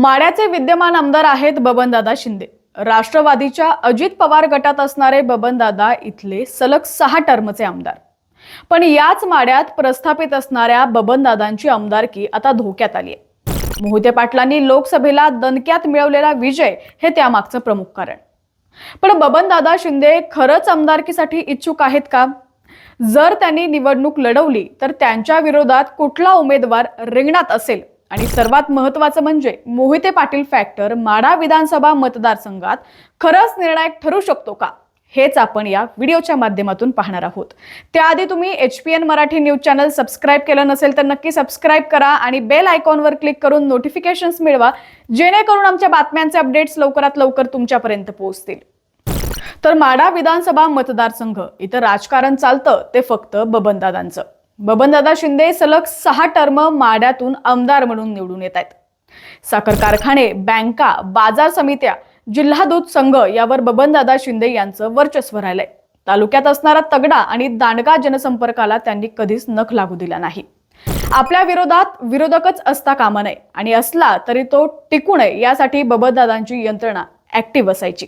माड्याचे विद्यमान आमदार आहेत बबनदादा शिंदे. राष्ट्रवादीच्या अजित पवार गटात असणारे बबनदादा इथले सलग सहा टर्मचे आमदार. पण याच माड्यात प्रस्थापित असणाऱ्या बबनदादांची आमदारकी आता धोक्यात आली आहे. मोहिते पाटलांनी लोकसभेला दणक्यात मिळवलेला विजय हे त्यामागचं प्रमुख कारण. पण बबनदादा शिंदे खरंच आमदारकीसाठी इच्छुक आहेत का? जर त्यांनी निवडणूक लढवली तर त्यांच्या विरोधात कुठला उमेदवार रिंगणात असेल? आणि सर्वात महत्वाचं म्हणजे मोहिते पाटील फॅक्टर माढा विधानसभा मतदारसंघात खरंच निर्णायक ठरू शकतो का? हेच आपण या व्हिडिओच्या माध्यमातून पाहणार आहोत. त्याआधी तुम्ही H P N Marathi news channel subscribe केलं नसेल तर नक्की सबस्क्राईब करा आणि बेल आयकॉनवर क्लिक करून नोटिफिकेशन्स मिळवा जेणेकरून आमच्या बातम्यांचे अपडेट्स लवकरात लवकर तुमच्यापर्यंत पोहोचतील. तर माढा विधानसभा मतदारसंघ इथं राजकारण चालतं ते फक्त बबनदादांचं. बबनदादा शिंदे सलग सहा टर्म माड्यातून आमदार म्हणून निवडून येत आहेत. साखर कारखाने बँका बाजार समित्या जिल्हा दूध संघ यावर बबनदादा शिंदे यांचं वर्चस्व राहिलंय. तालुक्यात असणारा तगडा आणि दांडगा जनसंपर्काला त्यांनी कधीच नख लागू दिला नाही. आपल्या विरोधात विरोधकच असता कामा नये आणि असला तरी तो टिकू नये यासाठी बबनदादांची यंत्रणा ऍक्टिव्ह असायची.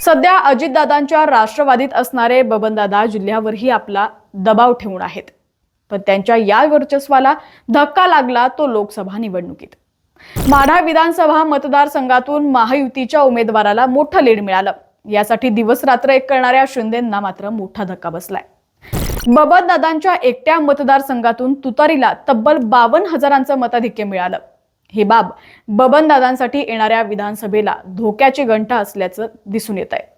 सध्या अजितदादांच्या राष्ट्रवादीत असणारे बबनदादा जिल्ह्यावरही आपला दबाव ठेवून आहेत. पण त्यांच्या या वर्चस्वाला धक्का लागला तो लोकसभा निवडणुकीत. माढा विधानसभा मतदारसंघातून महायुतीच्या उमेदवाराला मोठं लीड मिळालं. यासाठी दिवस रात्र एक करणाऱ्या शिंदेंना मात्र मोठा धक्का बसलाय. बबनदादांच्या एकट्या मतदारसंघातून तुतारीला तब्बल बावन्न हजारांचं मताधिक्य मिळालं. ही बाब बबन दादांसाठी येणाऱ्या विधानसभेला धोक्याची घंटा असल्याचं दिसून येत आहे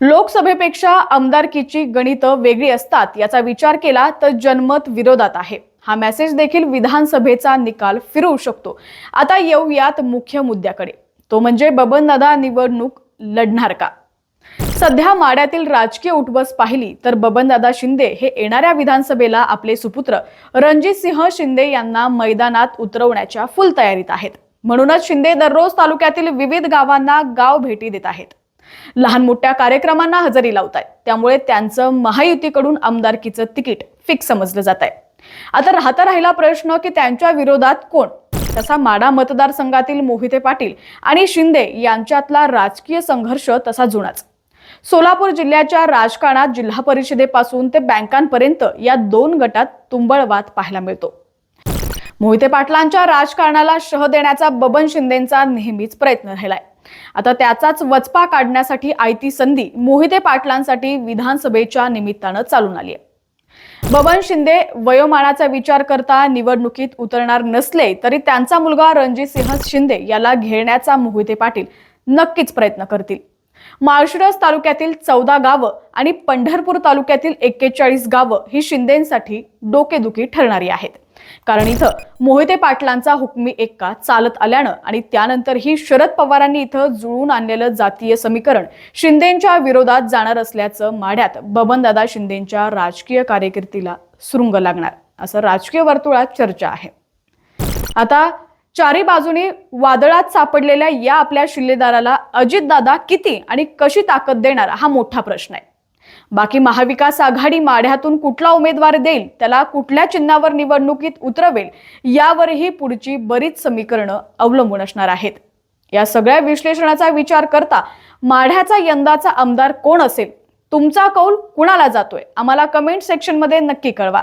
लोकसभेपेक्षा आमदारकीची गणितं वेगळी असतात याचा विचार केला तर जनमत विरोधात आहे. हा मेसेज देखील विधानसभेचा निकाल फिरवू शकतो. आता येऊयात मुख्य मुद्द्याकडे. तो म्हणजे बबनदादा निवडणूक लढणार का? सध्या माड्यातील राजकीय उठबस पाहिली तर बबनदादा शिंदे हे येणाऱ्या विधानसभेला आपले सुपुत्र रणजितसिंह शिंदे यांना मैदानात उतरवण्याच्या फुल तयारीत आहेत. म्हणूनच शिंदे दररोज तालुक्यातील विविध गावांना गाव भेटी देत आहेत. लहान मोठ्या कार्यक्रमांना हजेरी लावत आहेत त्यामुळे त्यांचं महायुतीकडून आमदारकीचं तिकीट फिक्स समजलं जात आहे आता राहता राहिला प्रश्न की त्यांच्या विरोधात कोण? तसा माडा मतदारसंघातील मोहिते पाटील आणि शिंदे यांच्यातला राजकीय संघर्ष तसा जुनाच. सोलापूर जिल्ह्याच्या राजकारणात जिल्हा परिषदेपासून ते बँकांपर्यंत या दोन गटात तुंबळवाद पाहायला मिळतो. मोहिते पाटलांच्या राजकारणाला शह देण्याचा बबन शिंदेचा नेहमीच प्रयत्न राहिलाय. आता त्याचाच वचपा काढण्यासाठी आयती संधी मोहिते पाटलांसाठी विधानसभेच्या निमित्तानं चालून आली आहे. बबन शिंदे वयोमानाचा विचार करता निवडणुकीत उतरणार नसले तरी त्यांचा मुलगा रणजितसिंह शिंदे याला घेण्याचा मोहिते पाटील नक्कीच प्रयत्न करतील. माळशिरस तालुक्यातील चौदा गावं आणि पंढरपूर तालुक्यातील एक्केचाळीस गावं ही शिंदेसाठी डोकेदुखी ठरणारी आहेत. कारण इथं मोहिते पाटलांचा हुकमी एक्का चालत आल्यानं आणि त्यानंतरही शरद पवारांनी इथं जुळून आणलेलं जातीय समीकरण शिंदेच्या विरोधात जाणार असल्याचं माढ्यात बबनदादा शिंदेच्या राजकीय कारकिर्दीला सुरुंग लागणार. असं राजकीय वर्तुळात चर्चा आहे. आता चारी बाजूनी वादळात सापडलेल्या या आपल्या शिल्लेदाराला अजितदादा किती आणि कशी ताकद देणार हा मोठा प्रश्न आहे. बाकी महाविकास आघाडी माढ्यातून कुठला उमेदवार देईल त्याला कुठल्या चिन्हावर निवडणुकीत उतरवेल यावरही पुढची बरीच समीकरणं अवलंबून असणार आहेत. या सगळ्या विश्लेषणाचा विचार करता माढ्याचा यंदाचा आमदार कोण असेल? तुमचा कौल कुणाला जातोय? आम्हाला कमेंट सेक्शनमध्ये नक्की कळवा.